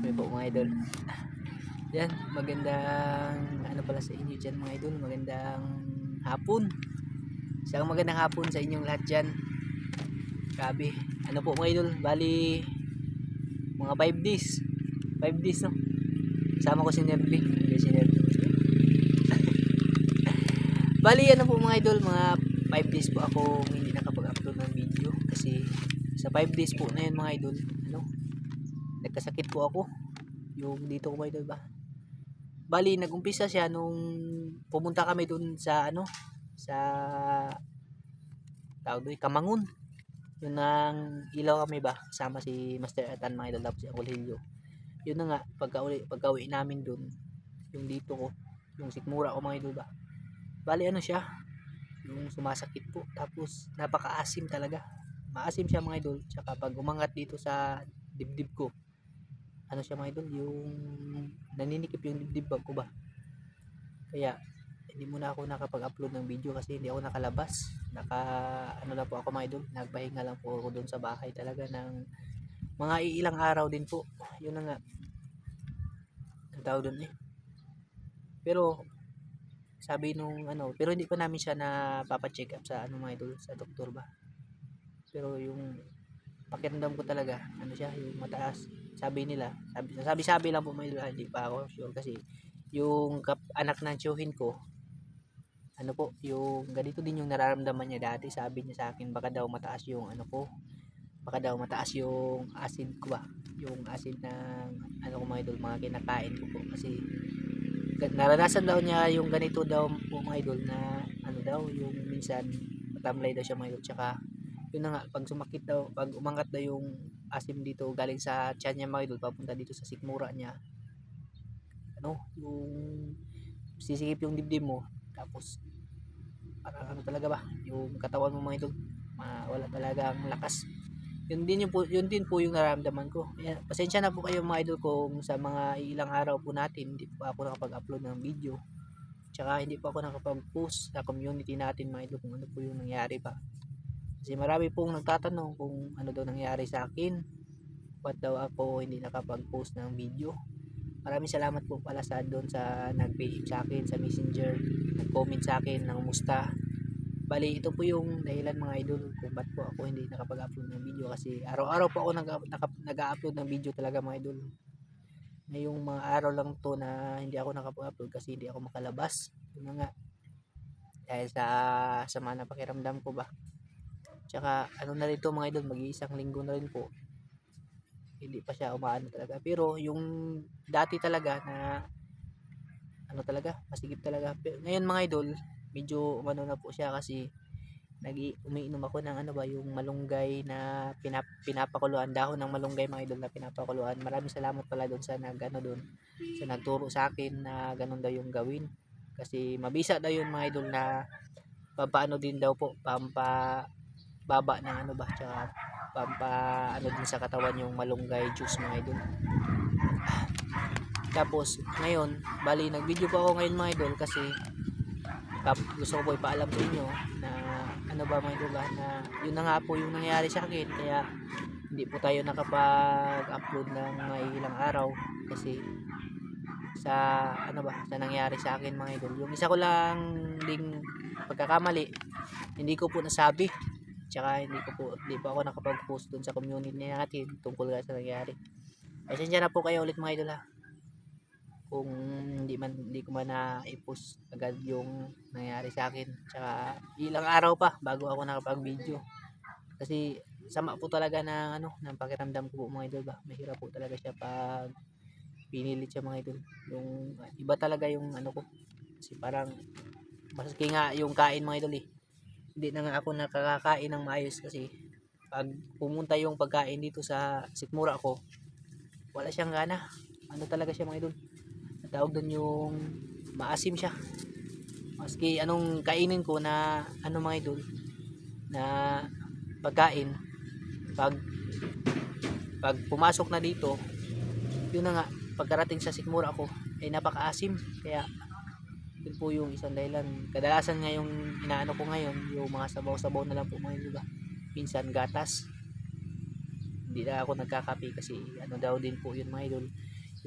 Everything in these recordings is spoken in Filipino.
me po mga idol. Yan, magandang ano pala sa inyo dyan mga idol, magandang hapon. Isang magandang hapon sa inyong lahat dyan. Grabe, ano po mga idol, bali mga 5 days. 5 days no. Kasama ko si Nerly. Yes, si bali ano po mga idol, mga 5 days po ako hindi nakapag-upload ng video kasi sa 5 days po na yun mga idol, nagkasakit po ako. Yung dito ko idol ba? Bali, nag-umpisa siya nung pumunta kami dun sa ano, sa tawag doon, Kamangun. Yun ang ilaw kami ba, kasama si Master Atan mga idol, tapos si Uncle Hilio. Yun na nga, pagka uli, pagka uwi namin dun, yung dito ko, yung sikmura ko mga idol ba. Bali ano siya, yung sumasakit po, tapos napakaasim talaga. Maasim siya mga idol, tsaka pag umangat dito sa dibdib ko, ano siya mga idol, yung naninikip yung dibdib ko ba. Kaya, hindi muna ako nakapag-upload ng video kasi hindi ako nakalabas. Naka, ano lang po ako mga idol, nagpahinga lang po ako doon sa bahay talaga ng mga ilang araw din po. Yun na nga. Ang tawag doon eh. Pero, sabi nung ano, pero hindi pa namin siya napapacheck up sa ano mga idol, sa doktor ba. Pero yung pakiramdam ko talaga, ano siya, yung mataas. Sabi nila, sabi sabi, sabi lang po may hindi pa ako sure kasi yung kap, anak ng tiyuhin ko, ano po, yung ganito din yung nararamdaman niya dati. Sabi niya sa akin, baka daw mataas yung ano ko, baka daw mataas yung acid ko ba, yung acid ng ano ko mga idol, mga kinakain ko po kasi naranasan daw niya yung ganito daw po mga idol na ano daw, yung minsan matamlay daw siya mga idol, tsaka yun na nga, pag sumakit daw, pag umangat daw yung asim dito galing sa tiyan niya mga idol, papunta dito sa sikmura niya, ano, yung sisikip yung dibdib mo, tapos parang ano talaga ba, yung katawan mo mga idol, wala talaga ang lakas. Yun din yung po, yun din po yung nararamdaman ko. Ayan, pasensya na po kayo mga idol kung sa mga ilang araw po natin hindi pa ako nakapag-upload ng video. Tsaka hindi pa ako nakapag-post sa community natin mga idol kung ano po yung nangyari pa. Kasi marami pong nagtatanong kung ano daw nangyari sa akin. Ba't daw ako hindi nakapag-post ng video. Maraming salamat po pala sa doon sa nag-PM sa akin sa messenger, nag-comment sa akin ng musta. Bali, ito po yung dahilan mga idol kung ba't po ako hindi nakapag-upload ng video kasi araw-araw po ako nag-upload ng video talaga mga idol. Ngayong mga araw lang to na hindi ako nakapag-upload kasi hindi ako makalabas. Yun na. Dahil sa sama na pakiramdam ko ba. Tsaka ano na rin to mga idol, mag-iisang linggo na rin po. Hindi pa siya umaano talaga. Pero yung dati talaga na ano talaga, masigip talaga. Pero ngayon mga idol, medyo umano na po siya kasi nagi umiinom ako ng ano ba yung malunggay na pinap, pinapakuluan dahon ng malunggay mga idol na pinapakuluan maraming salamat pala doon sa nag ano doon sa nagturo sa akin na ganun daw yung gawin kasi mabisa daw yun mga idol na pampaano din daw po pampa baba ng ano ba tsaka pampa ano din sa katawan yung malunggay juice mga idol. Tapos ngayon bali nag video po ako ngayon mga idol kasi gusto ko po ipaalam sa inyo na ano ba mga idol ah, na yun na nga po yung nangyari sa akin kaya hindi po tayo nakapag-upload ng mga ilang araw kasi sa ano ba sa nangyari sa akin mga idol. Yung isa ko lang ding pagkakamali hindi ko po nasabi tsaka hindi ko po hindi po ako nakapag-post dun sa community natin tungkol sa nangyari. Pasensya na po kayo ulit mga idol ha. Kung hindi man hindi ko man na i-post agad yung nangyari sa akin. Tsaka ilang araw pa bago ako nakapag-video. Kasi sama po talaga ng ano ng pakiramdam ko po mga idol ba. Mahirap po talaga siya pag pinilit siya mga idol. Yung iba talaga yung ano ko. Kasi parang maski nga yung kain mga idol eh hindi na nga ako nakakakain ng maayos kasi pag pumunta yung pagkain dito sa sikmura ko wala siyang gana. Ano talaga siya mga idol? Tawag doon yung maasim siya. Maski anong kainin ko na ano mga idol na pagkain pag pag pumasok na dito yun na nga pagkarating sa sikmura ko ay napakaasim. Kaya yun po yung isang dahilan. Kadalasan nga yung inaano ko ngayon yung mga sabaw-sabaw na lang po mga idol ba? Minsan gatas. Hindi na ako nagkakape kasi ano daw din po yun mga idol.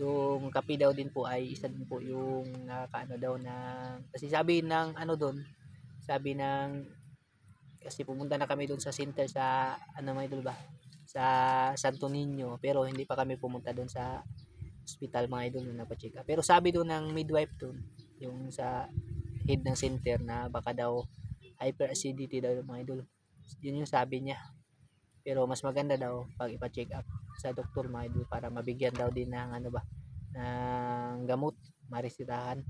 Yung kape daw din po ay isa din po yung nakakaano daw ng kasi sabi ng ano doon sabi ng kasi pumunta na kami doon sa center sa ano mga idol ba? Sa Santo Niño pero hindi pa kami pumunta doon sa hospital mga idol na napacheck pero sabi doon ng midwife doon yung sa head ng center na baka daw hyperacidity daw mga idol. Yun yung sabi niya. Pero mas maganda daw pag ipa-check up sa doktor mga idol para mabigyan daw din ng ano ba ng gamot maresitahan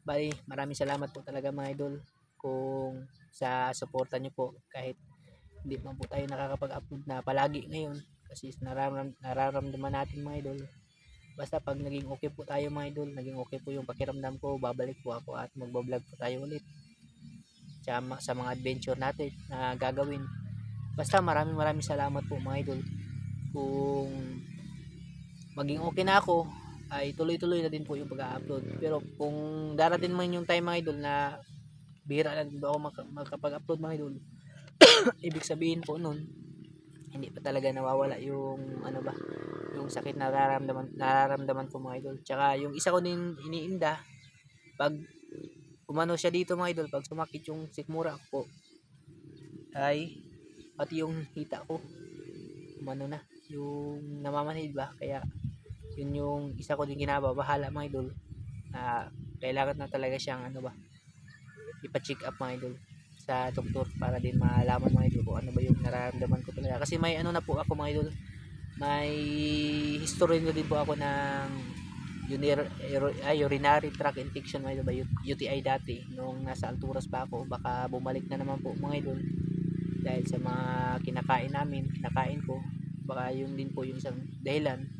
bali maraming salamat po talaga mga idol kung sa suporta niyo po kahit hindi man po tayo nakakapag-upload na palagi ngayon. Kasi nararam, nararamdaman natin mga idol basta pag naging okay po tayo mga idol naging okay po yung pakiramdam ko babalik po ako at magbablog po tayo ulit. Sa, sa mga adventure natin na gagawin. Basta maraming maraming salamat po mga idol. Kung maging okay na ako ay tuloy-tuloy na din po yung pag-upload. Pero kung darating man yung time mga idol na bihira na din ba ako maka- makapag-upload mga idol? Ibig sabihin po nun hindi pa talaga nawawala yung ano ba yung sakit na nararamdaman nararamdaman ko mga idol. Tsaka yung isa ko din iniinda pag umano siya dito mga idol pag sumakit yung sikmura ko ay pati yung hita ko umano na yung namamanhid ba? Kaya yun yung isa ko din ginababahala mga idol na kailangan na talaga siyang ano ba ipa-check up mga idol sa doktor para din malaman mga idol kung ano ba yung nararamdaman ko talaga. Kasi may ano na po ako mga idol. May history na din po ako ng urinary, tract infection mga idol ba UTI dati. Nung nasa alturas pa ako baka bumalik na naman po mga idol. Dahil sa mga kinakain namin kinakain ko baka yun din po yung isang dahilan.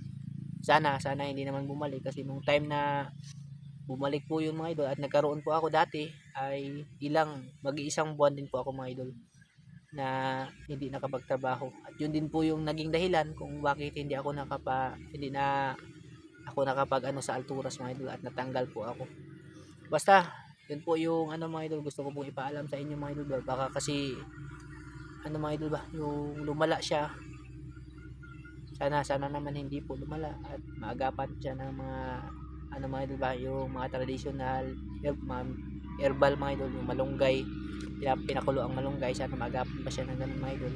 Sana sana hindi naman bumalik kasi nung time na bumalik po yung mga idol at nagkaroon po ako dati ay ilang mag-iisang buwan din po ako mga idol na hindi nakapagtrabaho. At yun din po yung naging dahilan kung bakit hindi ako nakapa hindi na ako nakapag ano sa alturas mga idol at natanggal po ako. Basta yun po yung ano mga idol gusto ko pong ipaalam sa inyo mga idol. Baka kasi ano mga idol ba yung lumala siya. Sana sana naman hindi po lumala at maagapan siya ng mga ano mga idol ba yung mga traditional herb, herbal mga idol yung malunggay. Pina- pinakulo ang malunggay sana maagapan pa siya ng ganun mga idol.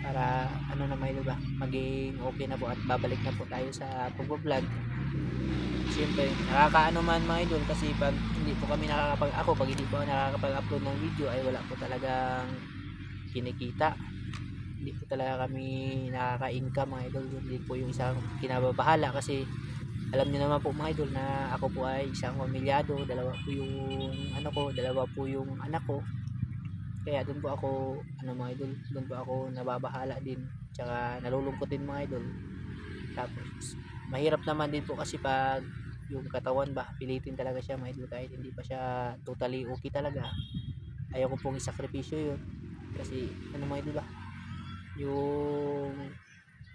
Para ano na mga idol ba maging okay na po at babalik na po tayo sa pagbablog. Siyempre nakakaano man mga idol kasi pag hindi po kami nakakapag ako pag hindi po nakakapag-upload ng video ay wala po talagang kinikita. Hindi po talaga kami nakaka-income mga idol yun din po yung isang kinababahala kasi alam niyo naman po mga idol na ako po ay isang pamilyado dalawa po yung ano ko dalawa po yung anak ko. Kaya doon po ako ano mga idol doon po ako nababahala din. Tsaka nalulungkot din mga idol. Tapos mahirap naman din po kasi pag yung katawan ba pilitin talaga siya mga idol kahit hindi pa siya totally okay talaga. Ayaw ko pong isakripisyo yun. Kasi ano mga idol ba yung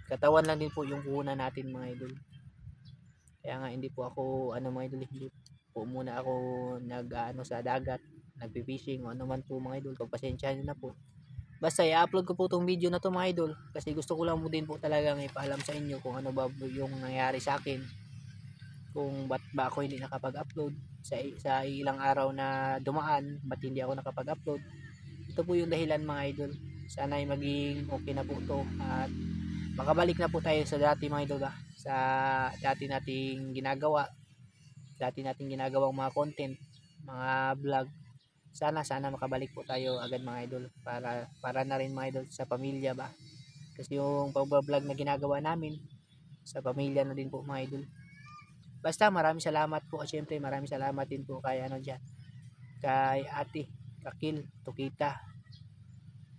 katawan lang din po yung kuhunan natin mga idol kaya nga hindi po ako ano mga idol hindi po muna ako nag ano sa dagat nagpi-fishing o ano man po mga idol. Pagpasensyahan nyo na po. Basta i-upload ko po tong video na to mga idol kasi gusto ko lang mo din po talagang ipaalam sa inyo kung ano ba yung nangyari sa akin. Kung ba't ba ako hindi nakapag-upload sa, sa ilang araw na dumaan ba't hindi ako nakapag-upload. Ito po yung dahilan mga idol. Sana ay maging okay na po to at makabalik na po tayo sa dati mga idol ba sa dati nating ginagawa. Dati nating ginagawang mga content mga vlog. Sana sana makabalik po tayo agad mga idol para para na rin mga idol sa pamilya ba? Kasi yung pag-vlog na ginagawa namin sa pamilya na din po mga idol. Basta maraming salamat po. At syempre maraming salamat din po kay ano dyan kay ate Kakil Tukita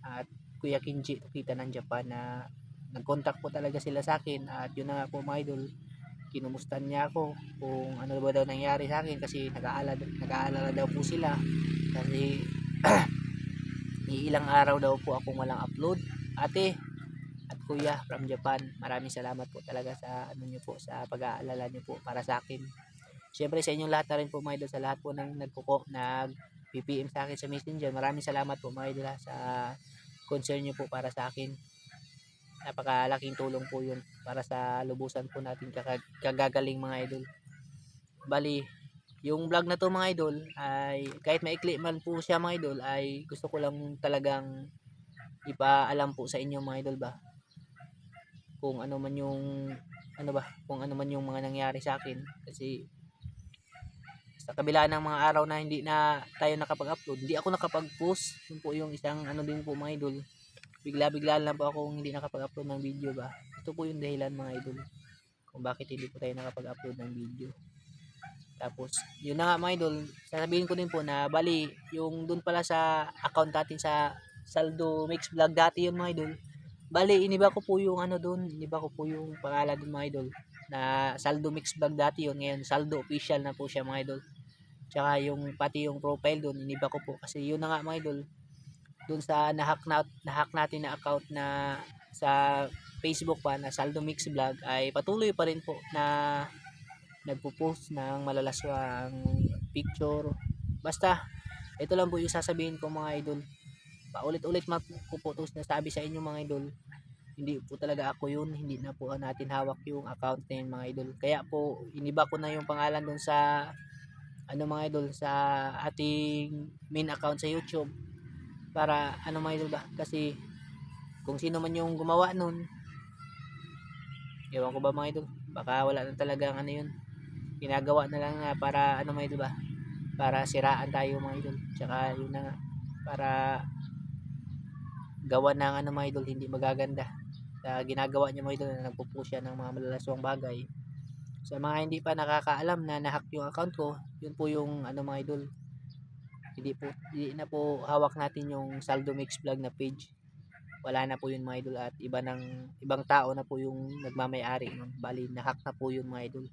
at Kuya Kinji Tukita ng Japan na nag-contact po talaga sila sa akin at yun na nga po mga idol kinumustan niya ako kung ano ba daw nangyari sa akin kasi nag-aalala, nag-aalala daw po sila kasi ilang araw daw po akong walang upload. Ate at kuya from Japan maraming salamat po talaga sa ano niyo po sa pag-aalala niyo po para sa akin. Syempre sa inyong lahat na rin po mga idol sa lahat po ng nagkuko nag PPM sa akin sa messenger maraming salamat po mga idol sa concern niyo po para sa akin napakalaking tulong po yun para sa lubusan po natin kagagaling mga idol. Bali, yung vlog na to mga idol ay kahit maikli man po siya mga idol ay gusto ko lang talagang ipaalam po sa inyo mga idol ba? Kung ano man yung ano ba kung ano man yung mga nangyari sa akin. Kasi sa kabila ng mga araw na hindi na tayo nakapag-upload hindi ako nakapag-post. Yun po yung isang ano din po mga idol bigla-bigla lang po ako hindi nakapag-upload ng video ba? Ito po yung dahilan mga idol kung bakit hindi po tayo nakapag-upload ng video. Tapos yun na nga mga idol sasabihin ko din po na bali yung dun pala sa account natin sa Saldo Mix Vlog dati yun mga idol bali iniba ko po yung ano dun iniba ko po yung pangalan dun mga idol na Saldo Mix Vlog dati yun. Ngayon Saldo Official na po siya mga idol. Tsaka yung pati yung profile dun iniba ko po. Kasi yun na nga mga idol dun sa nahack na nahack natin na account na sa Facebook pa na Saldo Mix Vlog ay patuloy pa rin po na nagpo-post ng malalaswang picture. Basta, ito lang po yung sasabihin ko mga idol. Paulit-ulit po po ito sinasabi sa inyo mga idol. Hindi po talaga ako yun. Hindi na po natin hawak yung account na yun mga idol. Kaya po, iniba ko na yung pangalan dun sa ano mga idol sa ating main account sa YouTube para ano mga idol ba? Kasi kung sino man yung gumawa nun ewan ko ba mga idol baka wala na talagang ano yun. Ginagawa na lang na para ano mga idol ba? Para siraan tayo mga idol. Tsaka yun na nga para gawa ng ano mga idol hindi magaganda. Sa ginagawa niya mga idol na nagpo-post siya ng mga malalaswang bagay. Sa mga hindi pa nakakaalam na nahack yung account ko yun po yung ano mga idol hindi po hindi na po hawak natin yung saldo mix vlog na page. Wala na po yun mga idol at iba ng ibang tao na po yung nagmamayari nun bali nahack na po yun mga idol.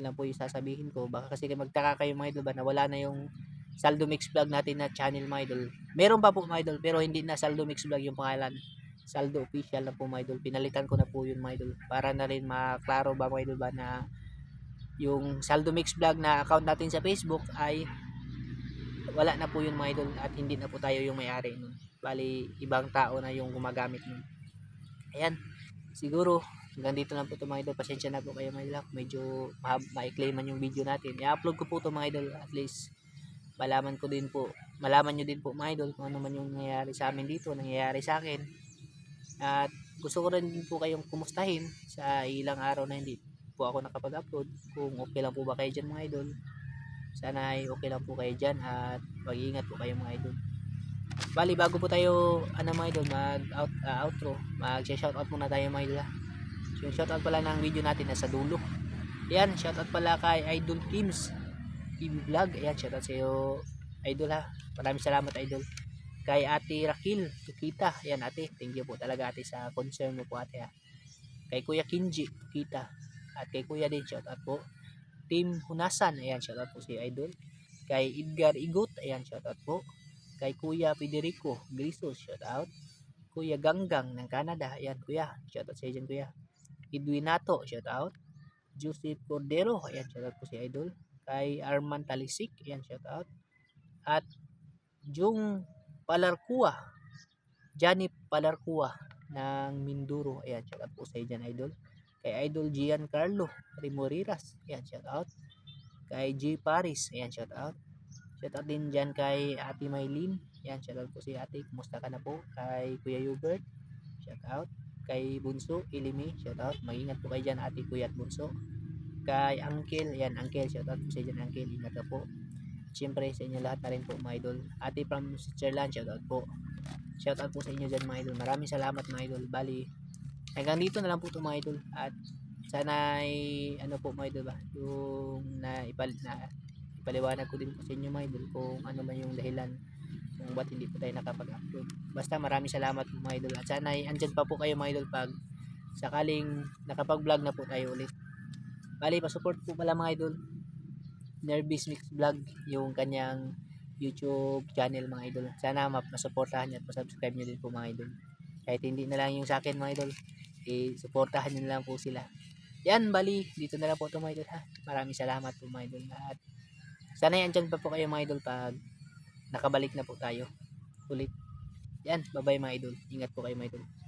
Lang po yung sasabihin ko. Baka kasi magtaka kayo mga idol ba na wala na yung saldo mix vlog natin na channel mga idol. Meron pa po mga idol pero hindi na saldo mix vlog yung pangalan. Saldo official na po mga idol. Pinalitan ko na po yun mga idol para na rin maklaro ba mga idol ba na yung saldo mix vlog na account natin sa facebook ay wala na po yun mga idol at hindi na po tayo yung may-ari nun. Bali ibang tao na yung gumagamit nun. Ayan. Siguro hanggang dito lang po ito mga idol. Pasensya na po kayo mga idol medyo ma-claim man yung video natin. I-upload ko po ito mga idol. At least malaman ko din po malaman nyo din po mga idol kung ano man yung nangyayari sa amin dito nangyayari sa akin. At gusto ko rin din po kayong kumustahin sa ilang araw na hindi po ako nakapag-upload. Kung okay lang po ba kayo dyan mga idol sana ay okay lang po kayo dyan at mag-iingat po kayo mga idol. Bali bago po tayo ano mga idol mag out, ah, outro mag shoutout muna tayo mga idol ha. So, yung shoutout pala ng video natin nasa dulo. Yan shoutout pala kay Idol Kims TV Vlog. Ayan shoutout sa iyo idol ha. Maraming salamat idol. Kay ate Rakil Tukita. Ayan ate thank you po talaga ate sa concern mo po ate ha. Kay kuya Kinji Tukita. At kay kuya din shoutout po Team Hunasan. Ayan shoutout po si idol. Kay Edgar Igot ayan shoutout po. Kay Kuya Federico Grisos shoutout. Kuya Ganggang ng Canada ayan kuya. Shoutout sa dyan kuya. Edwinato shoutout. Joseph Cordero ayan shoutout po si idol. Kay Arman Talisik ayan shoutout. At Jung Palarcua Johnny Palarcua ng Minduro ayan shoutout po sa dyan idol kay Idol Giancarlo Rimoriras ayan shoutout kay G Paris. Ayan shoutout shoutout din dyan kay Ate Maylin ayan shoutout po si ate. Kumusta ka na po? Kay Kuya Hubert. Shoutout kay Bunso Ilimi. Shoutout mag-ingat po kayo dyan ate kuya at Bunso. Kay Uncle. Ayan Uncle. Shoutout po sa dyan Uncle. Ingat ka po. Siyempre sa inyo lahat na rin po mga idol. Ate from Switzerland, shoutout po. Shoutout po sa inyo dyan mga idol. Maraming salamat mga idol. Bali, hanggang dito na lang po ito mga idol. At sana ay ano po mga idol ba, yung na, ipal, na ipaliwanag ko din po sa inyo mga idol kung ano man yung dahilan kung ba't hindi po tayo nakapag-upload. Basta maraming salamat po mga idol. At sana ay andyan pa po kayo mga idol pag sakaling nakapag-vlog na po tayo ulit. Bali, pa-support po pala mga idol. Nervis Mix Vlog yung kanyang YouTube channel mga idol. Sana ma- masuportahan niyo at masubscribe niyo din po mga idol. Kahit hindi na lang yung sa akin mga idol, eh, suportahan niyo na lang po sila. Yan, bali, dito na lang po ito mga idol ha. Maraming salamat po mga idol. At sana yan dyan pa po kayo mga idol pag nakabalik na po tayo ulit. Yan, bye bye mga idol. Ingat po kayo mga idol.